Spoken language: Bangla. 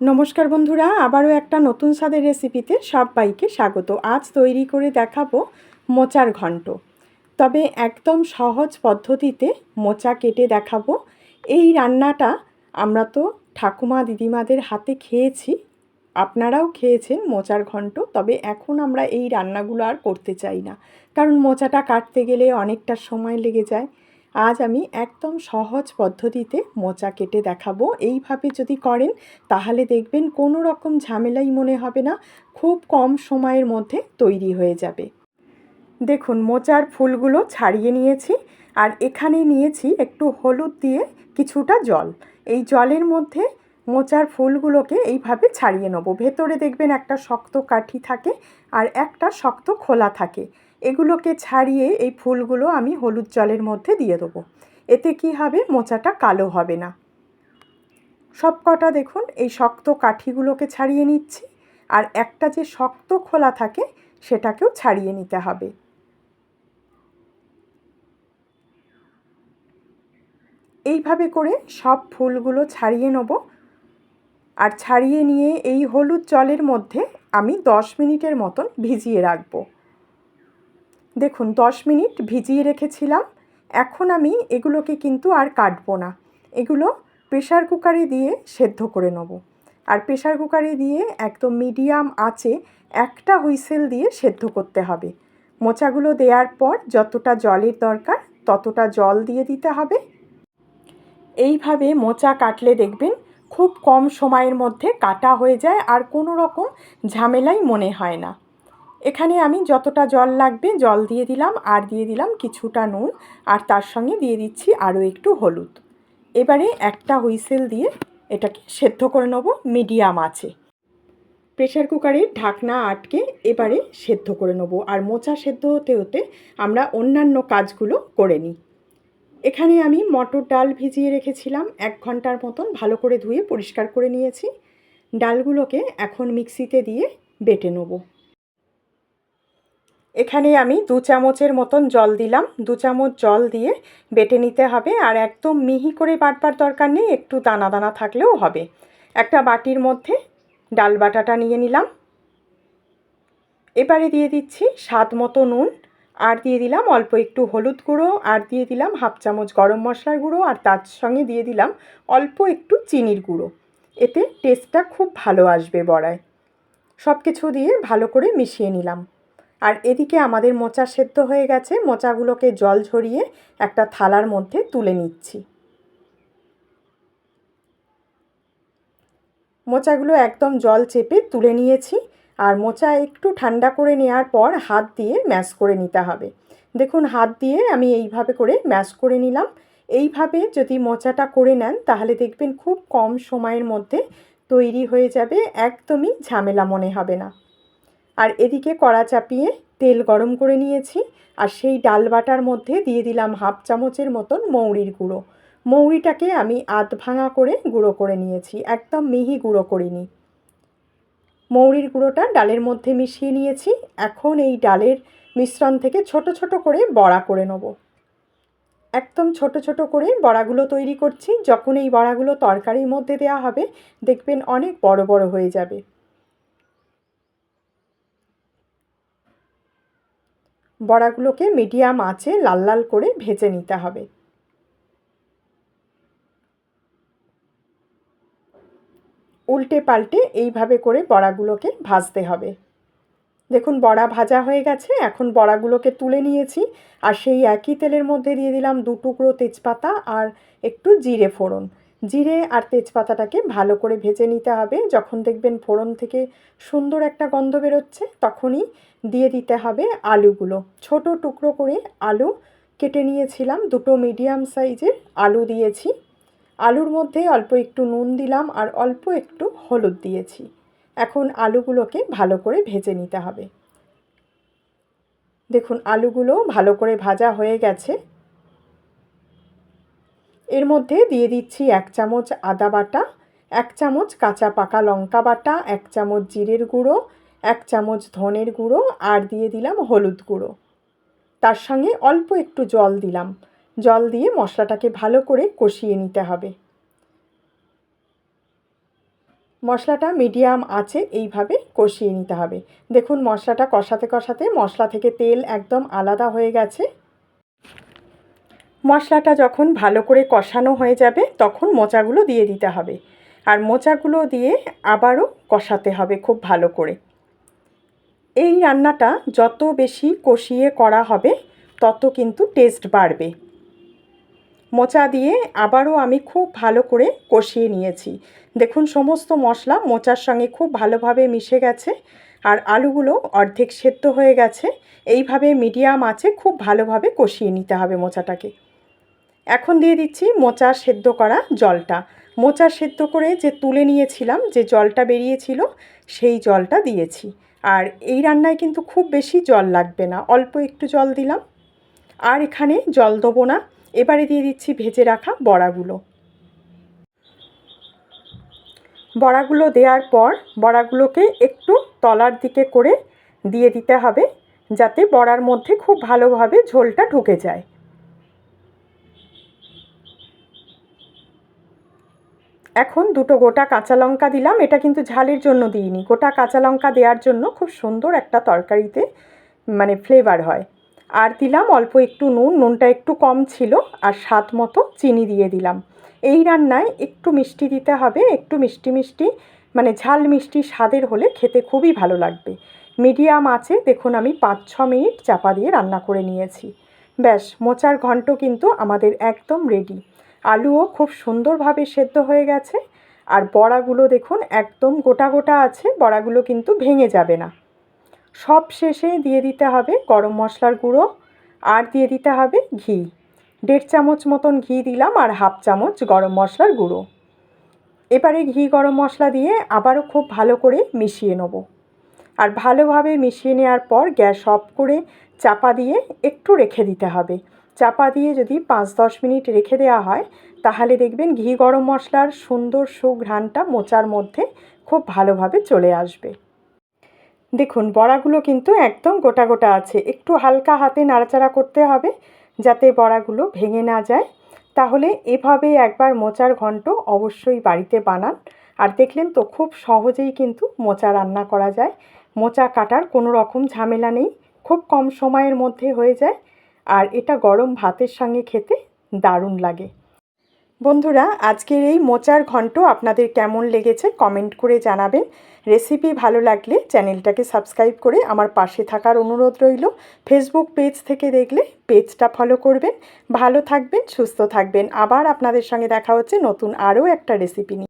নমস্কার বন্ধুরা, আবারও একটা নতুন স্বাদের রেসিপিতে সবাইকে স্বাগত। আজ তৈরি করে দেখাবো মোচার ঘন্ট। তবে একদম সহজ পদ্ধতিতে মোচা কেটে দেখাবো। এই রান্নাটা আমরা তো ঠাকুমা দিদিমাদের হাতে খেয়েছি, আপনারাও খেয়েছেন মোচার ঘন্ট, তবে এখন আমরা এই রান্নাগুলো আর করতে চাই না। কারণ মোচাটা কাটতে গেলে অনেকটা সময় লেগে যায়। আজ আমি একদম সহজ পদ্ধতিতে মোচা কেটে দেখাবো। এইভাবে যদি করেন, তাহলে দেখবেন কোনো রকম ঝামেলাই মনে হবে না, খুব কম সময়ের মধ্যে তৈরি হয়ে যাবে। দেখুন, মোচার ফুলগুলো ছাড়িয়ে নিয়েছি, আর এখানে নিয়েছি একটু হলুদ দিয়ে কিছুটা জল। এই জলের মধ্যে মোচার ফুলগুলোকে এইভাবে ছাড়িয়ে নেব। ভেতরে দেখবেন একটা শক্ত কাঠি থাকে, আর একটা শক্ত খোলা থাকে। এগুলোকে ছাড়িয়ে এই ফুলগুলো আমি হলুদ জলের মধ্যে দিয়ে দেবো। এতে কি হবে? মোচাটা কালো হবে না। সব কটা দেখুন, এই শক্ত কাঠিগুলোকে ছাড়িয়ে নিচ্ছি। আর একটা যে শক্ত খোলা থাকে, সেটাকেও ছাড়িয়ে নিতে হবে। এইভাবে করে সব ফুলগুলো ছাড়িয়ে নেব। আর ছাড়িয়ে নিয়ে এই হলুদ জলের মধ্যে আমি দশ মিনিটের মতন ভিজিয়ে রাখব। দেখুন, দশ মিনিট ভিজিয়ে রেখেছিলাম। এখন আমি এগুলোকে কিন্তু আর কাটবো না। এগুলো প্রেশার কুকারে দিয়ে সেদ্ধ করে নেব। আর প্রেশার কুকারে দিয়ে একদম মিডিয়াম আঁচে একটা হুইসেল দিয়ে সেদ্ধ করতে হবে। মোচাগুলো দেওয়ার পর যতটা জলের দরকার ততটা জল দিয়ে দিতে হবে। এইভাবে মোচা কাটলে দেখবেন খুব কম সময়ের মধ্যে কাটা হয়ে যায় আর কোনো রকম ঝামেলাই মনে হয় না। এখানে আমি যতটা জল লাগবে জল দিয়ে দিলাম, আর দিয়ে দিলাম কিছুটা নুন, আর তার সঙ্গে দিয়ে দিচ্ছি আরও একটু হলুদ। এবারে একটা হুইসেল দিয়ে এটাকে সেদ্ধ করে নেব, মিডিয়াম আছে। প্রেশার কুকারের ঢাকনা আটকে এবারে সেদ্ধ করে নেব, আর মোচা সেদ্ধ হতে হতে আমরা অন্যান্য কাজগুলো করে নিই। এখানে আমি মটর ডাল ভিজিয়ে রেখেছিলাম, এক ঘণ্টার মতন ভালো করে ধুয়ে পরিষ্কার করে নিয়েছি। ডালগুলোকে এখন মিক্সিতে দিয়ে বেটে নেব। এখানে আমি দু চামচের মতন জল দিলাম। দু চামচ জল দিয়ে বেটে নিতে হবে আর একদম মিহি করে বাটবার দরকার নেই, একটু দানা দানা থাকলেও হবে। একটা বাটির মধ্যে ডাল বাটাটা নিয়ে নিলাম। এবারে দিয়ে দিচ্ছি স্বাদ মতো নুন আর দিয়ে দিলাম অল্প একটু হলুদ গুঁড়ো আর দিয়ে দিলাম হাফ চামচ গরম মশলার গুঁড়ো আর তার সঙ্গে দিয়ে দিলাম অল্প একটু চিনির গুঁড়ো। এতে টেস্টটা খুব ভালো আসবে বড়ায়। সব কিছু দিয়ে ভালো করে মিশিয়ে নিলাম। আর এদিকে আমাদের মোচা সেদ্ধ হয়ে গেছে। মোচাগুলোকে জল ঝরিয়ে একটা থালার মধ্যে তুলে নিচ্ছি। মোচাগুলো একদম জল চেপে তুলে নিয়েছি আর মোচা একটু ঠান্ডা করে নেওয়ার পর হাত দিয়ে ম্যাশ করে নিতে হবে। দেখুন, হাত দিয়ে আমি এইভাবে করে ম্যাশ করে নিলাম। এইভাবে যদি মোচাটা করে নেন, তাহলে দেখবেন খুব কম সময়ের মধ্যে তৈরি হয়ে যাবে। একদমই ঝামেলা মনে হবে না। আর এদিকে কড়া চাপিয়ে তেল গরম করে নিয়েছি আর সেই ডাল বাটার মধ্যে দিয়ে দিলাম হাফ চামচের মতন মৌরির গুঁড়ো। মৌরিটাকে আমি আধ ভাঙা করে গুঁড়ো করে নিয়েছি, একদম মিহি গুঁড়ো করিনি। মৌরির গুঁড়োটা ডালের মধ্যে মিশিয়ে নিয়েছি, এখন এই ডালের মিশ্রণ থেকে ছোট ছোট করে বড়া করে নেব। একদম ছোট ছোট করে বড়াগুলো তৈরি করছি, যখন এই বড়াগুলো তরকারির মধ্যে দেওয়া হবে, দেখবেন অনেক বড় বড় হয়ে যাবে। বড়াগুলোকে মিডিয়াম আঁচে লাল লাল করে ভেজে নিতে হবে। উল্টে পাল্টে এইভাবে করে বড়াগুলোকে ভাজতে হবে। দেখুন, বড়া ভাজা হয়ে গেছে। এখন বড়াগুলোকে তুলে নিয়েছি আর সেই একই তেলের মধ্যে দিয়ে দিলাম দু টুকরো তেজপাতা আর একটু জিরে ফোড়ন। জিরে আর তেজপাতাটাকে ভালো করে ভেজে নিতে হবে। যখন দেখবেন ফোড়ন থেকে সুন্দর একটা গন্ধ বেরোচ্ছে, তখনই দিয়ে দিতে হবে আলুগুলো। ছোট টুকরো করে আলু কেটে নিয়েছিলাম, দুটো মিডিয়াম সাইজের আলু দিয়েছি। আলুর মধ্যে অল্প একটু নুন দিলাম আর অল্প একটু হলুদ দিয়েছি। এখন আলুগুলোকে ভালো করে ভেজে নিতে হবে। দেখুন, আলুগুলো ভালো করে ভাজা হয়ে গেছে। এর মধ্যে দিয়ে দিচ্ছি এক চামচ আদা বাটা, এক চামচ কাঁচা পাকা লঙ্কা বাটা, এক চামচ জিরের গুঁড়ো, এক চামচ ধনের গুঁড়ো আর দিয়ে দিলাম হলুদ গুঁড়ো। তার সঙ্গে অল্প একটু জল দিলাম। জল দিয়ে মশলাটাকে ভালো করে কষিয়ে নিতে হবে। মশলাটা মিডিয়াম আছে, এইভাবে কষিয়ে নিতে হবে। দেখুন, মশলাটা কষাতে কষাতে মশলা থেকে তেল একদম আলাদা হয়ে গেছে। মশলাটা যখন ভালো করে কষানো হয়ে যাবে, তখন মোচাগুলো দিয়ে দিতে হবে। আর মোচাগুলো দিয়ে আবারও কষাতে হবে খুব ভালো করে। এই রান্নাটা যত বেশি কষিয়ে করা হবে, তত কিন্তু টেস্ট বাড়বে। মোচা দিয়ে আবারও আমি খুব ভালো করে কষিয়ে নিয়েছি। দেখুন, সমস্ত মশলা মোচার সঙ্গে খুব ভালোভাবে মিশে গেছে, আর আলুগুলো অর্ধেক সেদ্ধ হয়ে গেছে। এইভাবে মিডিয়াম আছে খুব ভালোভাবে কষিয়ে নিতে হবে মোচাটাকে। এখন দিয়ে দিচ্ছি মোচা সেদ্ধ করা জলটা। মোচা সেদ্ধ করে যে তুলে নিয়েছিলাম, যে জলটা বেরিয়েছিল, সেই জলটা দিয়েছি। আর এই রান্নায় কিন্তু খুব বেশি জল লাগবে না, অল্প একটু জল দিলাম। আর এখানে জল দেবো না, এবারে দিয়ে দিচ্ছি ভেজে রাখা বড়াগুলো। বড়াগুলো দেওয়ার পর বড়াগুলোকে একটু তলার দিকে করে দিয়ে দিতে হবে, যাতে বড়ার মধ্যে খুব ভালোভাবে ঝোলটা ঢুকে যায়। এখন দুটো গোটা কাঁচা লঙ্কা দিলাম। এটা কিন্তু ঝালের জন্য দিইনি। গোটা কাঁচা লঙ্কা দেওয়ার জন্য খুব সুন্দর একটা তরকারিতে মানে ফ্লেভার হয়। আর দিলাম অল্প একটু নুন, নুনটা একটু কম ছিল, আর স্বাদ মতো চিনি দিয়ে দিলাম। এই রান্নায় একটু মিষ্টি দিতে হবে, একটু মিষ্টি মিষ্টি মানে ঝাল মিষ্টি স্বাদের হলে খেতে খুবই ভালো লাগবে। মিডিয়াম আছে, দেখুন আমি পাঁচ ছ মিনিট চাপা দিয়ে রান্না করে নিয়েছি। ব্যাস, মোচার ঘন্ট কিন্তু আমাদের একদম রেডি আলুও খুব সুন্দরভাবে সেদ্ধ হয়ে গেছে। আর বড়াগুলো দেখুন, একদম গোটা গোটা আছে, বড়াগুলো কিন্তু ভেঙে যাবে না। সব শেষে দিয়ে দিতে হবে গরম মশলার গুঁড়ো আর দিয়ে দিতে হবে ঘি। দেড় চামচ মতন ঘি দিলাম আর হাফ চামচ গরম মশলার গুঁড়ো। এবারে ঘি গরম মশলা দিয়ে আবারও খুব ভালো করে মিশিয়ে নেব। আর ভালোভাবে মিশিয়ে নেওয়ার পর গ্যাস অফ করে চাপা দিয়ে একটু রেখে দিতে হবে। চাপা দিয়ে যদি পাঁচ দশ মিনিট রেখে দেওয়া হয়, তাহলে দেখবেন ঘি গরম মশলার সুন্দর সুঘ্রাণটা মোচার মধ্যে খুব ভালোভাবে চলে আসবে। দেখুন, বড়াগুলো কিন্তু একদম গোটা গোটা আছে। একটু হালকা হাতে নাড়াচাড়া করতে হবে যাতে বড়াগুলো ভেঙে না যায়। তাহলে এভাবে একবার মোচার ঘন্ট অবশ্যই বাড়িতে বানান। আর দেখলেন তো, খুব সহজেই কিন্তু মোচা রান্না করা যায়। মোচা কাটার কোনো রকম ঝামেলা নেই। খুব কম সময়ের মধ্যে হয়ে যায়। আর এটা গরম ভাতের সঙ্গে খেতে দারুণ লাগে। বন্ধুরা, আজকের এই মোচার ঘন্ট আপনাদের কেমন লেগেছে কমেন্ট করে জানাবেন। রেসিপি ভালো লাগলে চ্যানেলটাকে সাবস্ক্রাইব করে আমার পাশে থাকার অনুরোধ রইল। ফেসবুক পেজ থেকে দেখলে পেজটা ফলো করবেন। ভালো থাকবেন, সুস্থ থাকবেন। আবার আপনাদের সঙ্গে দেখা হচ্ছে নতুন আরও একটা রেসিপি নিয়ে।